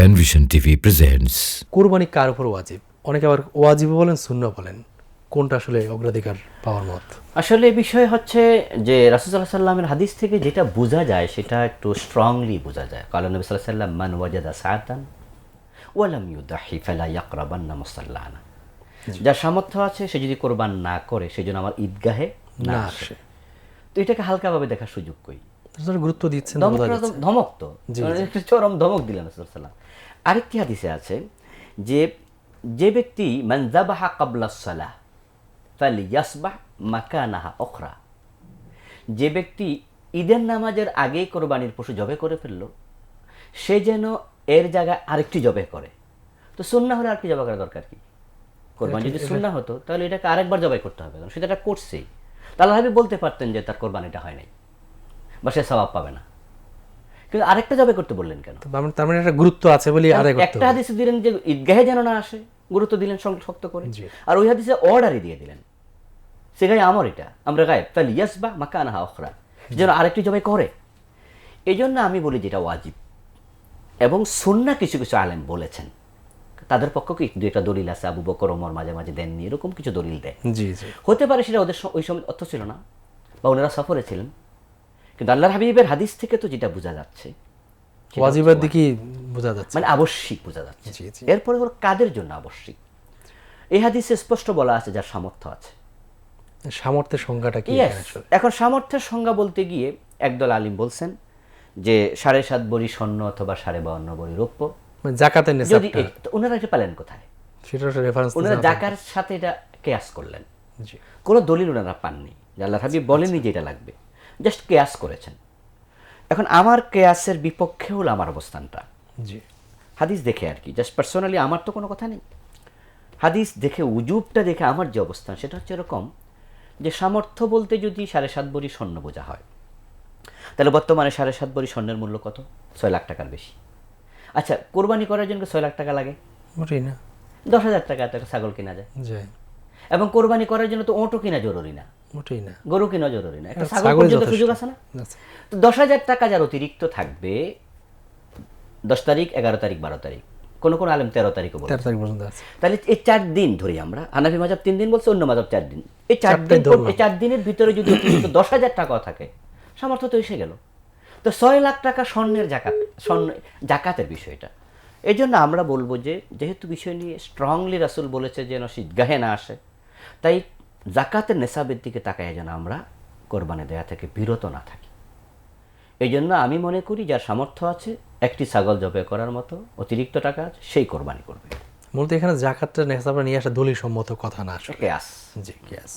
Panvision TV presents কোরবানি কার উপর ওয়াজিব? অনেকে আবার ওয়াজিব বলেন শূন্য বলেন। কোনটা আসলে অগ্রাধিকার পাওয়ার মত? আসলে বিষয় হচ্ছে যে রাসুসাল্লাহ সাল্লামের হাদিস থেকে যেটা বোঝা যায় সেটা একটু স্ট্রংলি বোঝা যায়। কাল নবী সাল্লাহ সাল্লাম মান ওয়াজাদা সায়াতান ওয়ালাম ইউদাহি ফালা ইয়াকরাবান্না মুসাল্লানা যার সামর্থ্য আছে সে যদি কোরবান না করে সেজন্য আমার ঈদগাহে না না আসে। তো এটাকে হালকাভাবে দেখার সুযোগ কই? গুরুত্ব দিচ্ছেন ধমক তো- মানে চরম ধমক দিলেন রাসূলুল্লাহ আরেকটি হাদিসে আছে যে যে ব্যক্তি মানজাবাহা কাবলা সালাহ ফালি ইয়াসবাহ মাকানাহা অখরা যে ব্যক্তি ঈদের নামাজের আগেই কোরবানির পশু জবে করে ফেলল সে যেন এর জায়গায় আরেকটি জবে করে। তো সুন্না হলে আরেকটি জবা করা দরকার কি? কোরবানি যদি সুন্না হতো তাহলে এটাকে আরেকবার জবাই করতে হবে কারণ সেটা করছেই। তাহলে বলতে পারতেন যে তার কোরবানিটা হয় নাই বা সে স্বভাব পাবে না। কিন্তু আরেকটা জবে করতে বললেন কেন? তার মানে একটা গুরুত্ব আছে বলে আরে করতে একটা। হাদিসে দিলেন যে ঈদগাহে যেন না আসে গুরুত্ব দিলেন শক্ত করে। আর ওই হাদিসে অর্ডারই দিয়ে দিলেন। সে গায়ে আমার এটা। আমরা গায়ে তাহলে ইয়াস বা মাকানাহা অখরা যেন আরেকটি জবাই করে। এই জন্য আমি বলি যেটা ওয়াজিব। এবং সুন্না কিছু কিছু আলেম বলেছেন। তাদের পক্ষ কি দু একটা দলিল আছে? আবু বকর ওমর মাঝে মাঝে দেননি এরকম কিছু দলিল দেয়। জি জি। হতে পারে সেটা ওদের ওই সময় অর্থ ছিল না। বা ওনারা সফরে ছিলেন। কিন্তু আল্লাহর হাবিবের হাদিস থেকে তো যেটা বোঝা যাচ্ছে ওয়াজিবের দিকে বোঝা যাচ্ছে। মানে আবশ্যিক বোঝা যাচ্ছে। এরপরে হলো কাদের জন্য আবশ্যিক? এই হাদিসে স্পষ্ট বলা আছে যার সামর্থ্য আছে। সামর্থ্যের সংজ্ঞাটা কি এখানে সামর্থ্যের সংজ্ঞা বলতে গিয়ে একদল আলিম বলছেন যে সাড়ে সাত বড়ি স্বর্ণ অথবা সাড়ে বাউন্ন বড়ি রৌপ্য। মানে জাকাতের যদি ওনারা এটা পেলেন কোথায়? সেটা রেফারেন্স ওনারা জাকার সাথে এটা কেয়াস করলেন। কোনো দলিল ওনারা পাননি। আল্লাহ হাবিব বলেননি যে এটা লাগবে। জাস্ট কেয়াস করেছেন। এখন আমার কেয়াসের বিপক্ষে হলো আমার অবস্থানটা। জি। হাদিস দেখে আর কি। জাস্ট পার্সোনালি আমার তো কোনো কথা নেই। হাদিস দেখে উজুবটা দেখে আমার যে অবস্থান সেটা হচ্ছে এরকম যে সামর্থ্য বলতে যদি সাড়ে সাত বড়ি স্বর্ণ বোঝা হয় তাহলে বর্তমানে সাড়ে সাত বড়ি স্বর্ণের মূল্য কত? ছয় লাখ টাকার বেশি। আচ্ছা কোরবানি করার জন্য ছয় লাখ টাকা লাগে? মোটেই না। দশ হাজার টাকা একটা ছাগল কেনা যায়। এবং কোরবানি করার জন্য তো ওটো কেনা জরুরি না। মোটেই না। গরু কিনা জরুরি না। একটা ছাগল পর্যন্ত সুযোগ আছে না? দশ হাজার টাকা যার অতিরিক্ত থাকবে দশ তারিখ এগারো তারিখ বারো তারিখ কোনো কোনো আলেম তেরো তারিখও বলে। তেরো তারিখ পর্যন্ত আছে। তাহলে এই চার দিন ধরি আমরা হানাফি মাজাব তিন দিন বলছে অন্য মাজাব চার দিন। এই চার দিন এই চার দিনের ভিতরে যদি অতিরিক্ত দশ হাজার টাকাও থাকে সামর্থ্য তো এসে গেল। তো ছয় লাখ টাকা স্বর্ণের জাকাত স্বর্ণ জাকাতের বিষয়টা। এই জন্য আমরা বলব যে যেহেতু বিষয় নিয়ে স্ট্রংলি রাসুল বলেছে যেন শীতগাহে না আসে তাই জাকাতের নেশাবের দিকে তাকায় যেন আমরা কোরবানি দেয়া থেকে বিরত না থাকি। এই জন্য আমি মনে করি যার সামর্থ্য আছে একটি ছাগল জবে করার মতো অতিরিক্ত টাকা আছে সেই কোরবানি করবে। মূলত এখানে জাকাতটা নেশাবটা নিয়ে আসা দলিল সম্মত কথা না আসলে। G gas